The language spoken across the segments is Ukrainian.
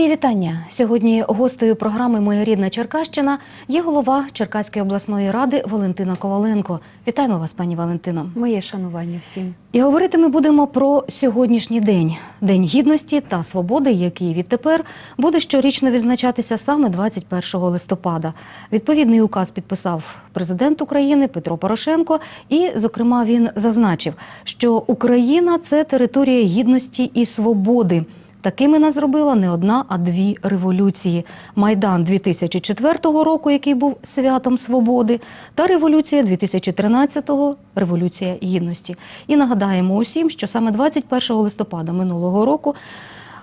Мої вітання. Сьогодні гостею програми Моя рідна Черкащина є голова Черкаської обласної ради Валентина Коваленко. Вітаємо вас, пані Валентино. Моє шанування всім. І говорити ми будемо про сьогоднішній день День гідності та свободи, який відтепер буде щорічно відзначатися саме 21 листопада. Відповідний указ підписав президент України Петро Порошенко, і, зокрема, він зазначив, що Україна це територія гідності і свободи. Такими нас зробила не одна, а дві революції: Майдан 2004 року, який був святом свободи, та революція 2013-го – революція гідності. І нагадаємо усім, що саме 21 листопада минулого року.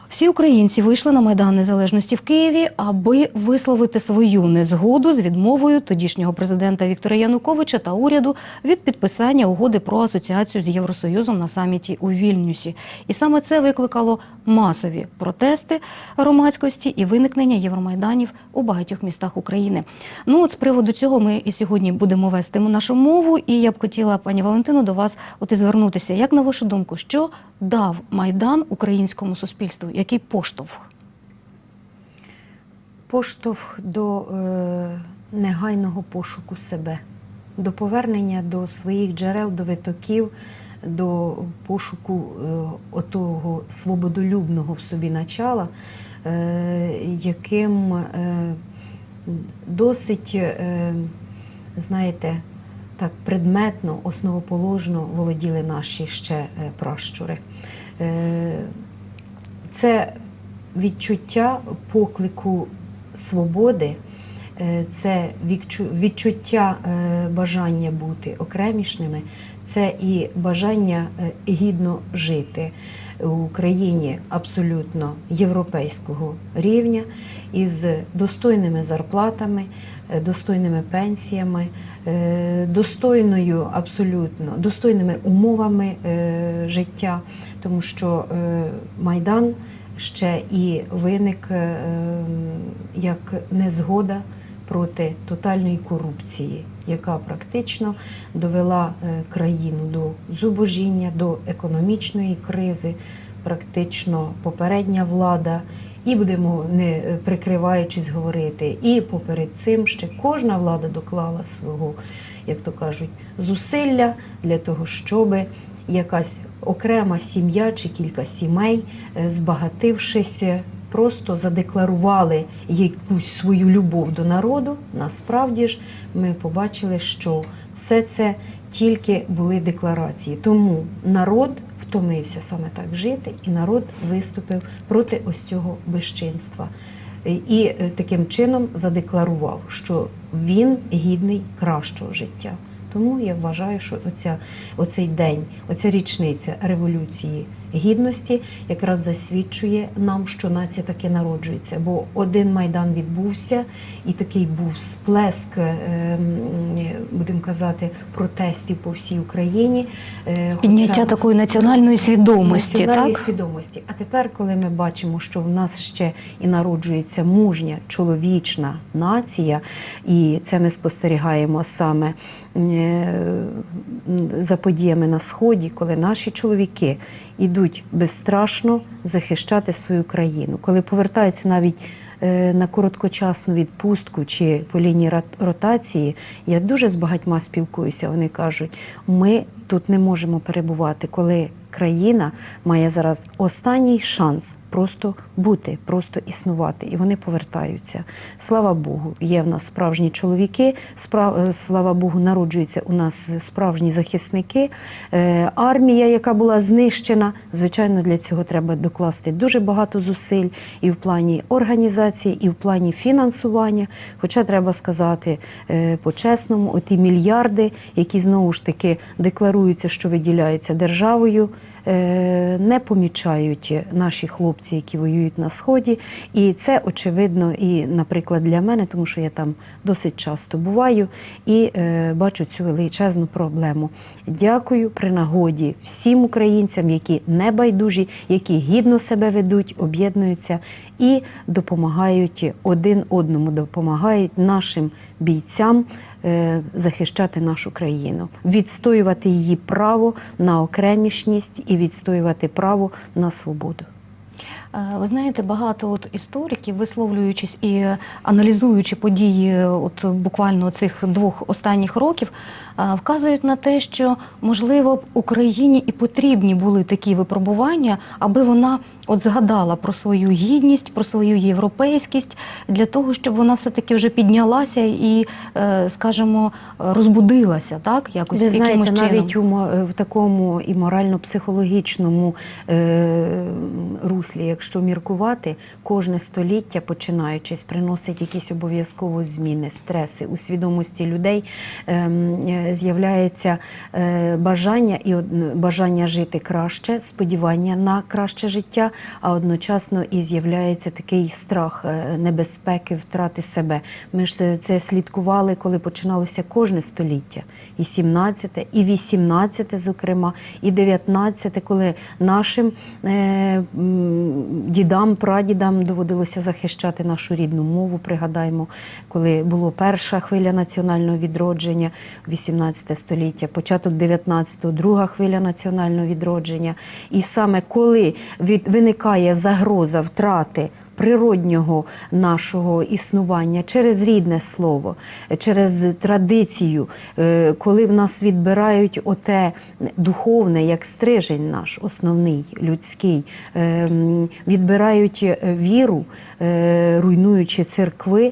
Всі українці вийшли на Майдан Незалежності в Києві, аби висловити свою незгоду з відмовою тодішнього президента Віктора Януковича та уряду від підписання угоди про асоціацію з Євросоюзом на саміті у Вільнюсі. І саме це викликало масові протести громадськості і виникнення євромайданів у багатьох містах України. Ну от з приводу цього ми і сьогодні будемо вести нашу мову. І я б хотіла, пані Валентино, до вас от і звернутися. Як на вашу думку, що дав майдан українському суспільству? Який поштовх? Поштовх до е, негайного пошуку себе, до повернення до своїх джерел, до витоків, до пошуку е, отого свободолюбного в собі начала, е, яким е, досить, е, знаєте, так предметно, основоположно володіли наші ще е, пращури. Е, це відчуття поклику свободи, е, це відчуття е, бажання бути окремішними, це і бажання е, гідно жити в Україні абсолютно європейського рівня із достойними зарплатами, достойними пенсіями, достойною абсолютно достойними умовами життя, тому що е, Майдан ще і виник е, як незгода проти тотальної корупції, яка практично довела е, країну до зубожіння, до економічної кризи. Практично попередня влада, і будемо не прикриваючись говорити, і поперед цим ще кожна влада доклала свого, як то кажуть, зусилля для того, щоб якась окрема сім'я чи кілька сімей, е, збагатившись, просто задекларували якусь свою любов до народу. Насправді ж ми побачили, що все це тільки були декларації. Тому народ втомився саме так жити, і народ виступив проти ось цього безчинства. І е, таким чином задекларував, що він гідний кращого життя. Тому я вважаю, що оця, оцей день, оця річниця революції гідності якраз засвідчує нам, що нація таки народжується. Бо один майдан відбувся, і такий був сплеск, ем, будемо казати, протестів по всій Україні. Е, Підняття хоча- такої національної свідомості, національної так? свідомості. А тепер, коли ми бачимо, що в нас ще і народжується мужня чоловічна нація, і це ми спостерігаємо саме е, за подіями на сході, коли наші чоловіки йдуть безстрашно захищати свою країну, коли повертаються навіть. е, На короткочасну відпустку чи по лінії ротації я дуже з багатьма спілкуюся. Вони кажуть, ми тут не можемо перебувати, коли країна має зараз останній шанс просто бути, просто існувати, і вони повертаються. Слава Богу, є в нас справжні чоловіки. спра- е, Слава Богу, народжуються у нас справжні захисники. Е, Армія, яка була знищена, звичайно, для цього треба докласти дуже багато зусиль і в плані організації, і в плані фінансування. Хоча треба сказати е, по-чесному, оті мільярди, які знову ж таки декларуються, що виділяються державою. Е, Не помічають наші хлопці, які воюють на сході, і це очевидно, і, наприклад, для мене, тому що я там досить часто буваю і е, бачу цю величезну проблему. Дякую при нагоді всім українцям, які не байдужі, які гідно себе ведуть, об'єднуються і допомагають один одному, допомагають нашим бійцям захищати нашу країну, відстоювати її право на окремішність і відстоювати право на свободу. Е, Ви знаєте, багато от істориків, висловлюючись і аналізуючи події от буквально цих двох останніх років, е, вказують на те, що можливо б Україні і потрібні були такі випробування, аби вона от згадала про свою гідність, про свою європейськість, для того, щоб вона все таки вже піднялася і, е, скажімо, розбудилася, так якось Ви знаєте, якимось чином. навіть у в такому і морально-психологічному е, руслі, якщо міркувати, кожне століття, починаючись, приносить якісь обов'язково зміни, стреси у свідомості людей. ем, е, З'являється е, бажання і бажання жити краще, сподівання на краще життя, а одночасно і з'являється такий страх е, небезпеки, втрати себе. Ми ж це- слідкували, коли починалося кожне століття, і 17, і 18, зокрема, і 19, коли нашим дідам, прадідам доводилося захищати нашу рідну мову. Пригадаємо, коли було перша хвиля національного відродження, 18 століття, початок 19-го, друга хвиля національного відродження. І саме коли від, виникає загроза втрати природнього нашого існування через рідне слово, через традицію, е, коли в нас відбирають оте духовне, як стрижень наш, основний, людський, е, відбирають е, віру, руйнуючи церкви.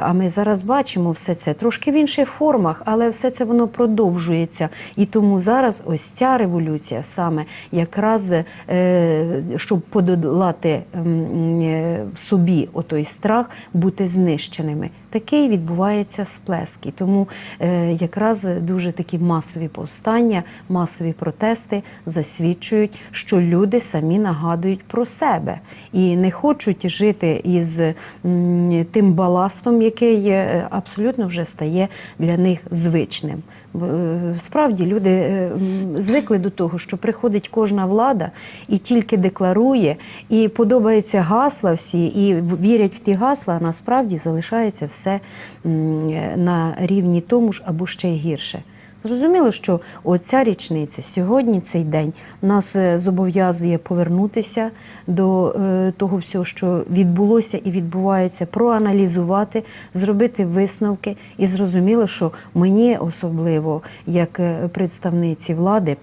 А ми зараз бачимо все це трошки в інших формах, але все це воно продовжується. І тому зараз ось ця революція саме якраз щоб подолати в собі отой страх бути знищеними. Такий відбувається сплеск. І тому е, якраз дуже такі масові повстання, масові протести засвідчують, що люди самі нагадують про себе і не хочуть жити із тим баластом, який е, абсолютно вже стає для них звичним. Е, Справді люди е, звикли до того, що приходить кожна влада і тільки декларує, і подобаються гасла всі, і вірять в ті гасла, а насправді залишається все е, на рівні тому ж або ще гірше. Зрозуміло, що оця річниця, сьогодні цей день нас е, зобов'язує повернутися до е, того всього, що відбулося і відбувається, проаналізувати, зробити висновки. І зрозуміло, що мені особливо, як е, представниці влади,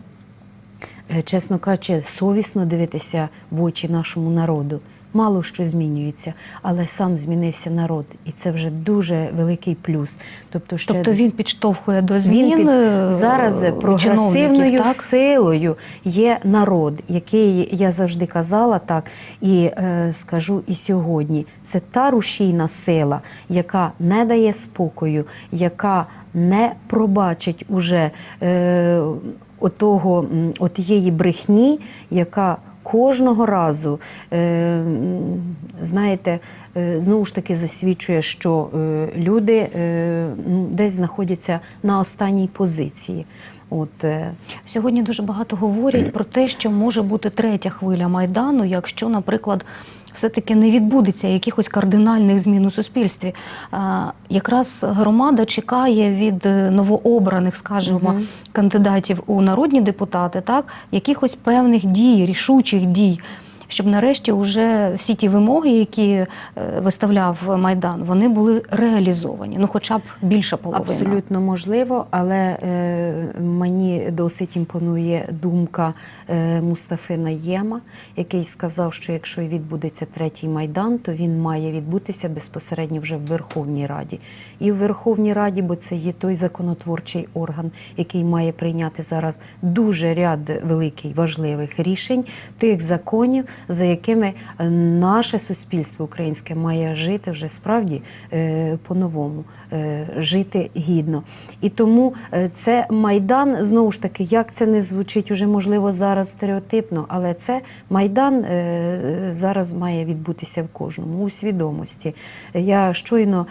чесно кажучи, совісно дивитися в очі нашому народу. Мало що змінюється, але сам змінився народ, і це вже дуже великий плюс. Тобто, ще Тобто він підштовхує до він змін під- е, зараз прогресивною так? силою є народ, який я завжди казала так і е, скажу і сьогодні. Це та рушійна сила, яка не дає спокою, яка не пробачить уже е, отого, отієї брехні, яка кожного разу, е, знаєте, е, знову ж таки засвідчує, що е, люди ну, десь знаходяться на останній позиції. От, Сьогодні дуже багато говорять про те, що може бути третя хвиля майдану, якщо, наприклад, все-таки не відбудеться якихось кардинальних змін у суспільстві. Якраз громада чекає від е, новообраних, скажімо, кандидатів у народні депутати, так якихось певних дій, рішучих дій. Щоб нарешті вже всі ті вимоги, які е, виставляв майдан, вони були реалізовані. Ну, хоча б більша половина. Абсолютно можливо, але е, мені досить імпонує думка е, Мустафи Наєма, який сказав, що якщо відбудеться третій майдан, то він має відбутися безпосередньо вже в Верховній Раді. І в Верховній Раді, бо це є той законотворчий орган, який має прийняти зараз дуже ряд великий важливих рішень тих законів, за якими наше суспільство українське має жити вже справді е, по-новому, жити гідно. І тому е, це майдан, знову ж таки, як це не звучить уже можливо зараз стереотипно, але це майдан е, зараз має відбутися в кожному у свідомості. Я щойно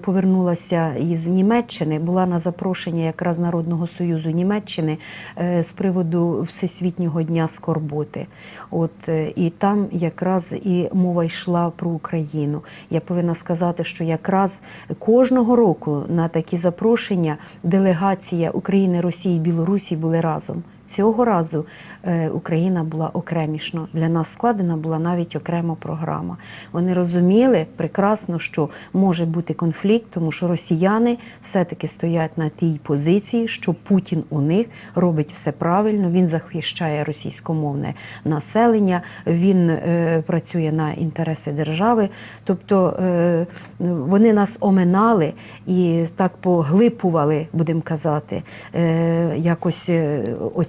повернулася із Німеччини, була на запрошення якраз Народного Союзу Німеччини е, з приводу Всесвітнього дня скорботи. От е, і там якраз і мова йшла про Україну. Я повинна сказати, що якраз кожного року на такі запрошення делегація України, Росії, Білорусі були разом. Цього разу е, Україна була окремішно. Для нас складена була навіть окрема програма. Вони розуміли прекрасно, що може бути конфлікт, тому що росіяни все-таки стоять на тій позиції, що Путін у них робить все правильно. Він захищає російськомовне населення, він е, працює на інтереси держави. Тобто е, вони нас оминали і так поглипували, будемо казати, е, якось е,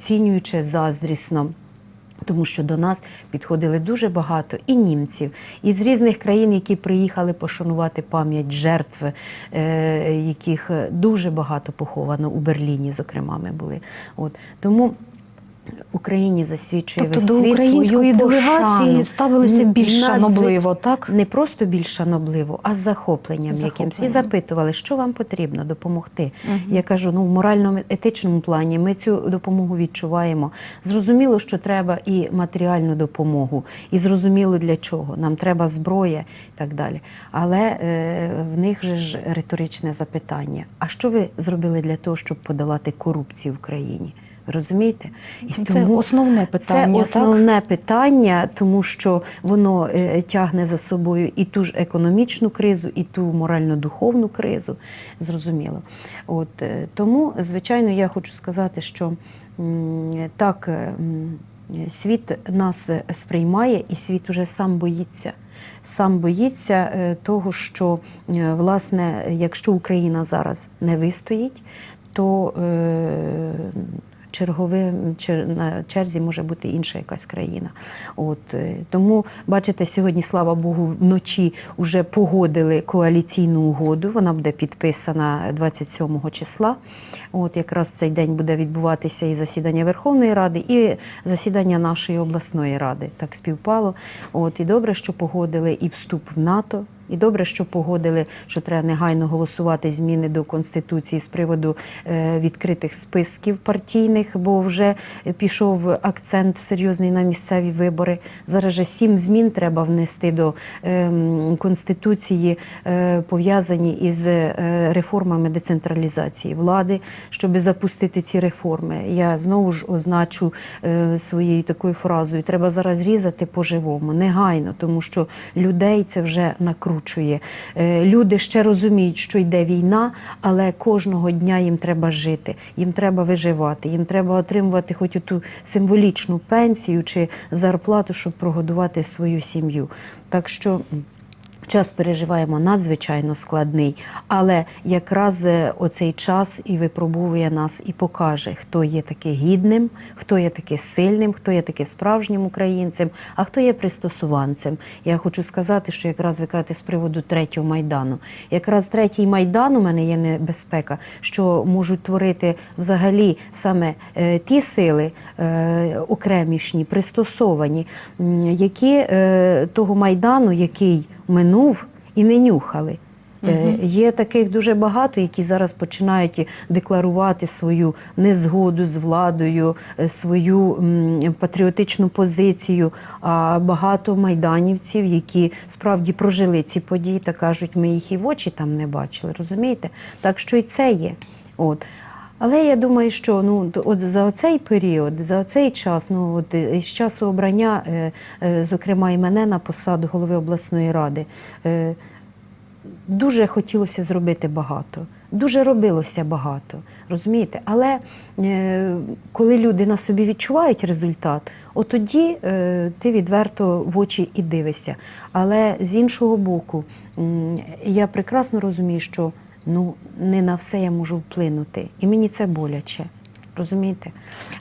оцінюючи заздрісно. Тому що до нас підходили дуже багато і німців, і з різних країн, які приїхали пошанувати пам'ять жертв, е, яких дуже багато поховано у Берліні, зокрема, ми були. От тому Україні засвідчує Тобто весь до світ української свою делегації пошану. ставилися більш шанобливо, так? не просто більш шанобливо, а з захопленням, З якимсь. І запитували, що вам потрібно допомогти. Мгм. Я кажу, ну в моральному етичному плані ми цю допомогу відчуваємо. Зрозуміло, що треба і матеріальну допомогу, і зрозуміло для чого. Нам треба зброя і так далі. Але е, в них же ж риторичне запитання: а що ви зробили для того, щоб подолати корупцію в країні? Розумієте? І Це основне питання, це основне питання, тому що воно е, тягне за собою і ту ж економічну кризу, і ту морально-духовну кризу. Зрозуміло. От е, тому, звичайно, я хочу сказати, що м, так. е, Світ нас е, сприймає, і світ уже сам боїться. Сам боїться е, того, що е, власне, якщо Україна зараз не вистоїть, то е, черговим чер- на черзі може бути інша якась країна. От е, тому, бачите, сьогодні, слава Богу, вночі вже погодили коаліційну угоду. Вона буде підписана 27 числа. От якраз цей день буде відбуватися і засідання Верховної Ради, і засідання нашої обласної ради. Так співпало. От і добре, що погодили і вступ в НАТО. І добре, що погодили, що треба негайно голосувати зміни до конституції з приводу е, відкритих списків партійних, бо вже пішов акцент серйозний на місцеві вибори. Зараз же сім змін треба внести до ем, конституції, е, пов'язані із е, реформами децентралізації влади, щоб запустити ці реформи. Я знову ж означу своєю такою фразою: треба зараз різати по-живому, негайно, тому що людей це вже накручує. Е, Люди ще розуміють, що йде війна, але кожного дня їм треба жити, їм треба виживати, їм треба отримувати хоч ту символічну пенсію чи зарплату, щоб прогодувати свою сім'ю. Так що. Час переживаємо надзвичайно складний, але якраз е, оцей час і випробовує нас і покаже, хто є таки гідним, хто є таки сильним, хто є таки справжнім українцем, а хто є пристосуванцем. Я хочу сказати, що якраз ви кажете з приводу третього майдану. Якраз третій майдан у мене є небезпека, що можуть творити взагалі саме е, ті сили е, окремішні, пристосовані, які того майдану, який минув і не нюхали. Мгм. Є таких дуже багато, які зараз починають декларувати свою незгоду з владою, е, свою патріотичну позицію. А багато майданівців, які справді прожили ці події, та кажуть, ми їх і в очі там не бачили. Розумієте? Так що і це є. От. Але я думаю, що ну от за цей період, за цей час, ну от е, з часу обрання, е, е, зокрема і мене на посаду голови обласної ради, дуже хотілося зробити багато. Дуже робилося багато, розумієте? Але е, коли люди на собі відчувають результат, от тоді е, ти відверто в очі і дивишся. Але з іншого боку, я прекрасно розумію, що ну не на все я можу вплинути, і мені це боляче. Розумієте?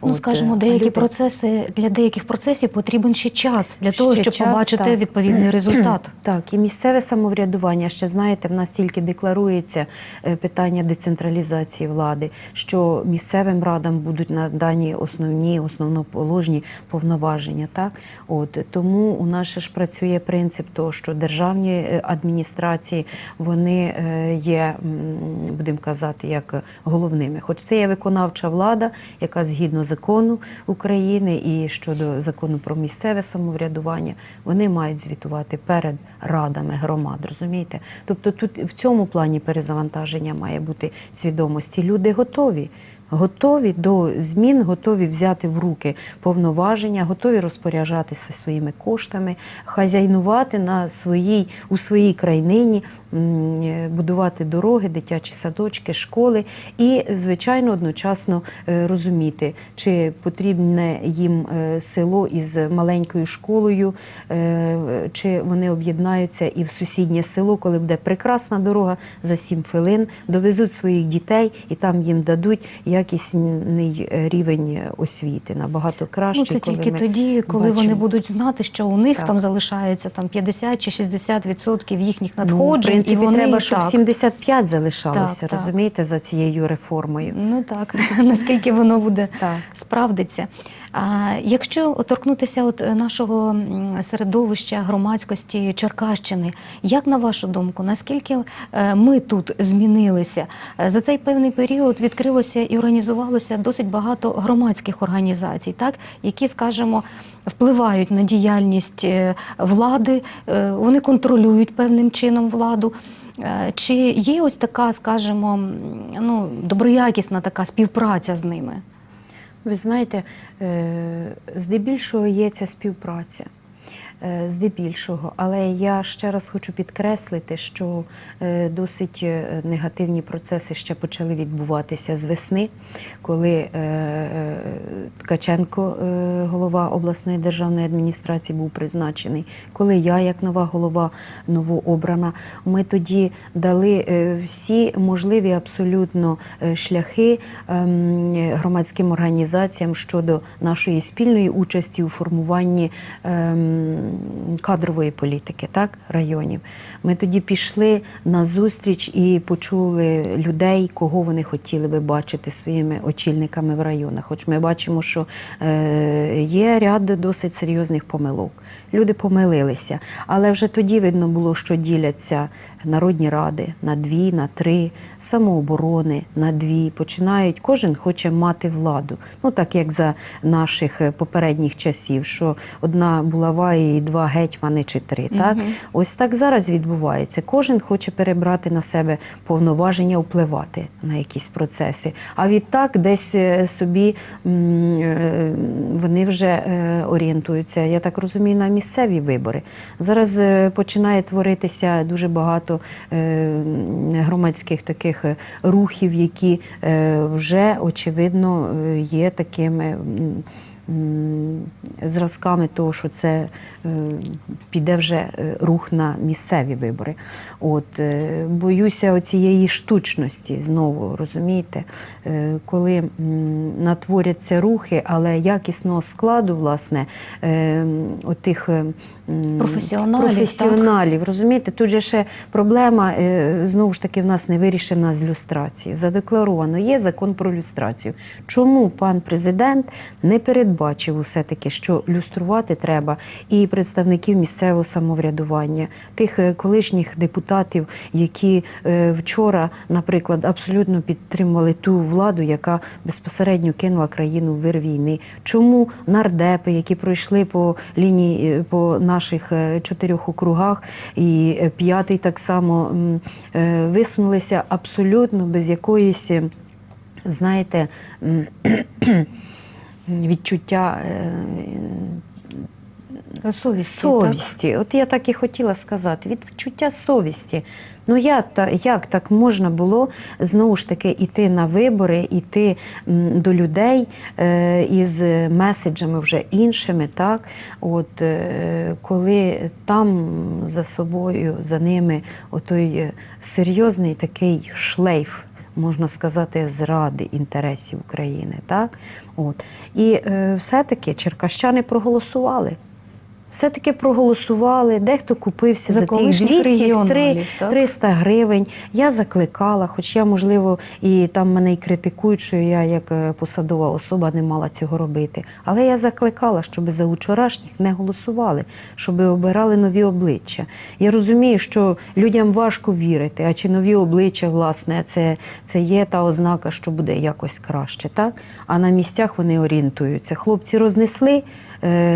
Ну, От, скажімо, е, деякі люди- процеси для деяких процесів потрібен ще час для того, щоб час, побачити так. відповідний результат. Так, і місцеве самоврядування ще знаєте, в нас тільки декларується е, питання децентралізації влади, що місцевим радам будуть надані основні, основноположні повноваження. Так, от тому у нас ще ж працює принцип того, що державні е, адміністрації вони є, будемо казати, як головними. Хоч це є виконавча влада, яка згідно закону України і щодо закону про місцеве самоврядування, вони мають звітувати перед радами громад. Розумієте? Тобто тут в цьому плані перезавантаження має бути свідомості. Люди готові. готові до змін, готові взяти в руки повноваження, готові розпоряджатися своїми коштами, хазяйнувати на своїй у своїй е, будувати дороги, дитячі садочки, школи і, звичайно, одночасно е, розуміти, чи потрібне їм е, село із маленькою школою, е, чи вони об'єднаються і в сусіднє село, коли буде прекрасна дорога за сім хвилин, довезуть своїх дітей і там їм дадуть якісний е, рівень освіти набагато кращий. Ну, це коли тільки ми тоді, коли вони будуть знати, що у них Так. там залишається там 50 чи 60 відсотків їхніх Ну, надходжень, в принципі, і вони треба, щоб так. 75 залишалося, Так, так. розумієте, за цією реформою. Ну так, наскільки воно буде Так. справдиться. А якщо торкнутися от е, нашого середовища громадськості Черкащини, як на вашу думку, наскільки е, ми тут змінилися? Е, За цей певний період відкрилося і організувалося досить багато громадських організацій, так які, скажімо, впливають на діяльність е, влади, е, вони контролюють певним чином владу. Е, Чи є ось така, скажімо, ну, доброякісна така співпраця з ними? Ви знаєте, здебільшого є ця співпраця. Е, Здебільшого, але я ще раз хочу підкреслити, що е, досить е, негативні процеси ще почали відбуватися з весни, коли Ткаченко, голова обласної державної адміністрації, був призначений, коли я, як нова голова новообрана, ми тоді дали всі можливі абсолютно шляхи ем, громадським організаціям щодо нашої спільної участі у формуванні ем, кадрової політики так, районів. Ми тоді пішли на зустріч і почули людей, кого вони хотіли би бачити своїми очільниками в районах. Хоч ми бачимо, що е, є ряд досить серйозних помилок. Люди помилилися, але вже тоді видно було, що діляться народні ради на дві, на три, самооборони на дві. Починають, кожен хоче мати владу. Ну так як за наших е, попередніх часів, що одна булава і два гетьмани чи три. Так? Мгм. Ось так зараз відбувається. Кожен хоче перебрати на себе повноваження, впливати на якісь процеси. А відтак десь е, собі е, вони вже е, орієнтуються, я так розумію, на місцеві вибори. Зараз починає творитися дуже багато громадських таких рухів, які вже очевидно є такими. Зразками того, що це е, піде вже е, рух на місцеві вибори. От е, боюся оцієї штучності знову розумієте, коли натворяться рухи, але якісного складу, власне, отих Професіоналів, професіоналів розумієте, тут же ще проблема е, знову ж таки в нас не вирішена з люстрацією. Задекларовано є закон про люстрацію. Чому пан президент не передбачив усе таки, що люструвати треба і представників місцевого самоврядування, тих е, колишніх депутатів, які е, вчора, наприклад, абсолютно підтримували ту владу, яка безпосередньо кинула країну в вир війни. Чому нардепи, які пройшли по лінії по наших е, чотирьох округах, і е, п'ятий так само е, висунулися абсолютно без якоїсь, знаєте, відчуття. Е, Совісті, совісті. От я так і хотіла сказати, відчуття совісті. Ну я та як так можна було знову ж таки йти на вибори, йти до людей е, із меседжами вже іншими, так от е, коли там за собою, за ними отой е, серйозний такий шлейф. Можна сказати, зради інтересів України, так от і е, все-таки черкащани проголосували. Все-таки проголосували, дехто купився За за, тих колишніх 200 регіоналів, 300 гривень. Я закликала, хоч я, можливо, і там мене і критикують, що я як е, посадова особа не мала цього робити. Але я закликала, щоб за вчорашніх не голосували, щоб обирали нові обличчя. Я розумію, що людям важко вірити, а чи нові обличчя, власне, це, це є та ознака, що буде якось краще, так? А на місцях вони орієнтуються. Хлопці рознесли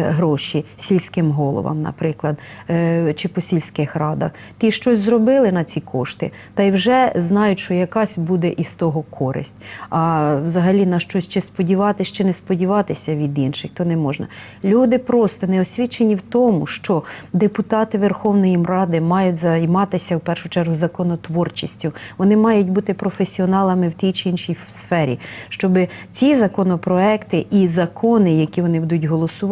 гроші сільським головам, наприклад, е, чи по сільських радах. Ті щось зробили на ці кошти, та й вже знають, що якась буде із того користь. А взагалі на щось чи сподіватися, чи не сподіватися від інших, то не можна. Люди просто не освічені в тому, що депутати Верховної Ради мають займатися в першу чергу законотворчістю. Вони мають бути професіоналами в тій чи іншій сфері, щоб ці законопроекти і закони, які вони будуть голосувати,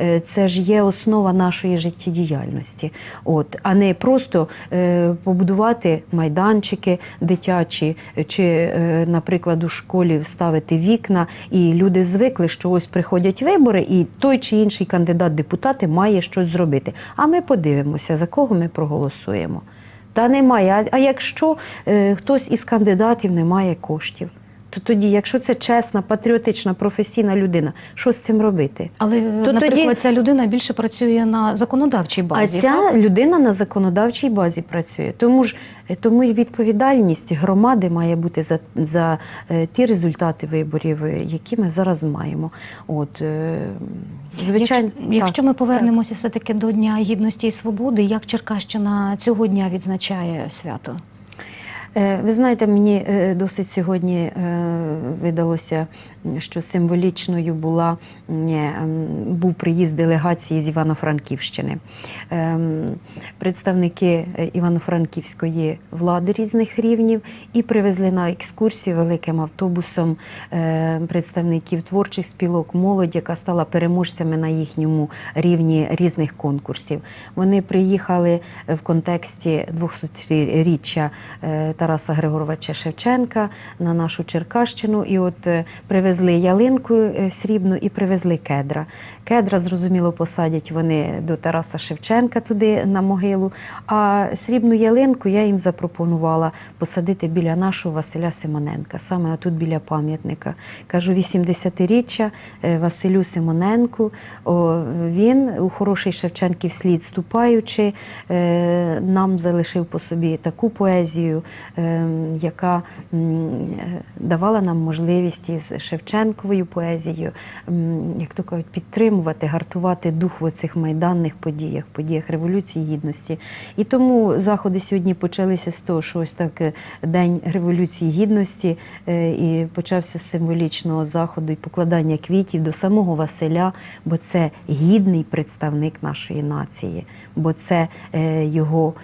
е, це ж є основа нашої життєдіяльності. От, а не просто е, побудувати майданчики дитячі, чи, е, наприклад, у школі вставити вікна, і люди звикли, що ось приходять вибори, і той чи інший кандидат депутати має щось зробити. А ми подивимося, за кого ми проголосуємо. Та немає. А, якщо хтось із кандидатів не має коштів, то тоді, якщо це чесна, патріотична, професійна людина, що з цим робити? Але, То наприклад, тоді- ця людина більше працює на законодавчій базі. а ця так? людина на законодавчій базі працює. Тому ж е, тому відповідальність громади має бути за, за е, ті результати виборів, е, які ми зараз маємо. От е, звичайно, якщо, так, якщо ми повернемося все-таки до Дня гідності і свободи, як Черкащина цього дня відзначає свято? Е, Ви знаєте, мені е, досить сьогодні е, видалося, що символічною була, був приїзд делегації з Івано-Франківщини. Ем, Представники Івано-Франківської влади різних рівнів і привезли на екскурсію великим автобусом представників творчих спілок, молодь, яка стала переможцями на їхньому рівні різних конкурсів. Вони приїхали в контексті 200-річчя е, Тараса Григоровича Шевченка на нашу Черкащину. І от е, привезли ялинку е, срібну і привезли кедра. Кедра, зрозуміло, посадять вони до Тараса Шевченка туди на могилу. А срібну ялинку я їм запропонувала посадити біля нашого Василя Симоненка, саме тут біля пам'ятника. Кажу, 80-річчя е, Василю Симоненку. О, він у хороший Шевченків слід ступаючи, нам залишив по собі таку поезію, яка е, давала нам можливість із Шевченковою поезією, як то кажуть, підтримувати, гартувати дух в цих майданних подіях, подіях Революції Гідності. І тому заходи сьогодні почалися з того, що ось так е, День Революції Гідності е, і почався з символічного заходу і покладання квітів до самого Василя, бо це гідний представник нашої нації, бо це його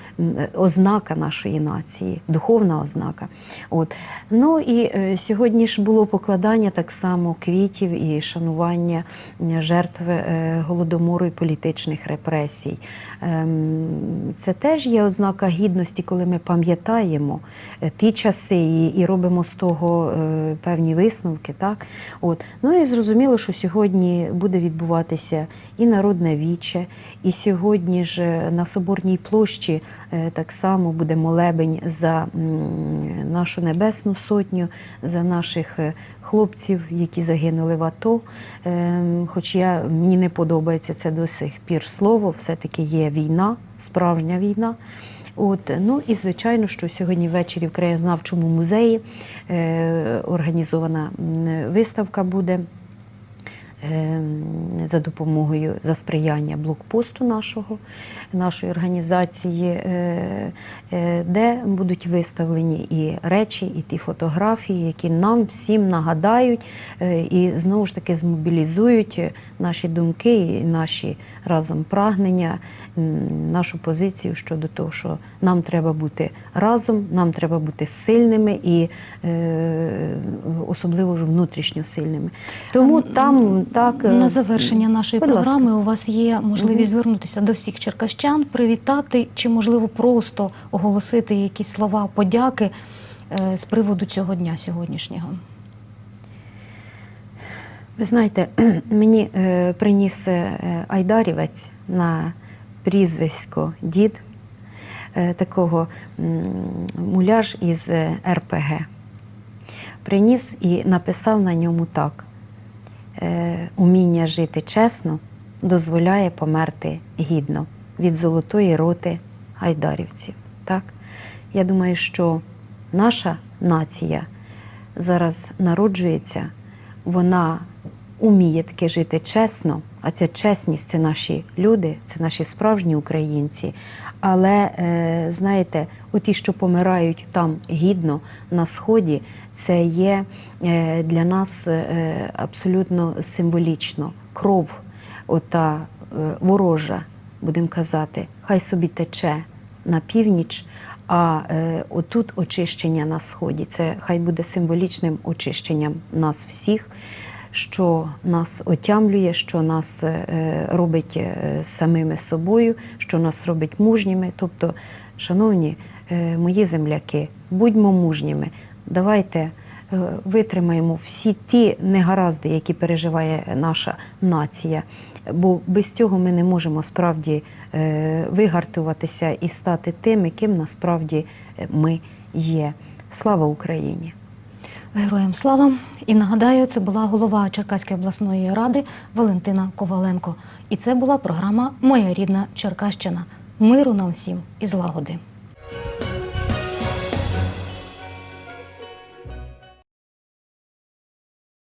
ознака нашої нації, духовна ознака. От. Ну і е, сьогодні ж було покладання так само квітів і шанування жертв е, голодомору і політичних репресій. Ем, Це теж є ознака гідності, коли ми пам'ятаємо е, ті часи і, робимо з того е, певні висновки. Так? От. Ну і зрозуміло, що сьогодні буде відбуватися і народне віче, і сьогодні ж е, на Соборній площі е, так само буде молебень за нашу Небесну Сотню, за наших е, хлопців, які загинули в АТО. Ем, Хоч я, мені не подобається це до сих пір слово, все-таки є війна, справжня війна. От, ну і звичайно, що сьогодні ввечері в краєзнавчому музеї е, організована виставка буде за допомогою за сприяння блокпосту нашого, нашої організації, е, е, де будуть виставлені і речі, і ті фотографії, які нам всім нагадають е, і знову ж таки змобілізують наші думки і наші разом прагнення, нашу позицію щодо того, що нам треба бути разом, нам треба бути сильними і особливо ж внутрішньо сильними. Тому там так е, На завершення нашої будь ласка. програми у вас є можливість звернутися до всіх черкащан, привітати чи, можливо, просто оголосити якісь слова подяки е, з приводу цього дня сьогоднішнього. Ви знаєте, мені е, приніс айдарівець на прізвисько дід такого муляж із РПГ. Приніс і написав на ньому так: уміння жити чесно дозволяє померти гідно від золотої роти гайдарівців. Так? Я думаю, що наша нація зараз народжується, вона уміє таке жити чесно, а ця чесність це наші люди, це наші справжні українці. Але е, знаєте, оті, що помирають там гідно на сході, це є е, для нас е, абсолютно символічно. Кров, ота ворожа, будемо казати, хай собі тече на північ. А е, отут очищення на сході це хай буде символічним очищенням нас всіх, що нас отямлює, що нас е, робить е, самими собою, що нас робить мужніми. Тобто, шановні е, мої земляки, будьмо мужніми, давайте е, витримаємо всі ті негаразди, які переживає наша нація. Бо без цього ми не можемо справді е, вигартуватися і стати тими, ким насправді е, ми є. Слава Україні! Героям слава! І нагадаю, це була голова Черкаської обласної ради Валентина Коваленко. І це була програма Моя рідна Черкащина. Миру нам всім і злагоди.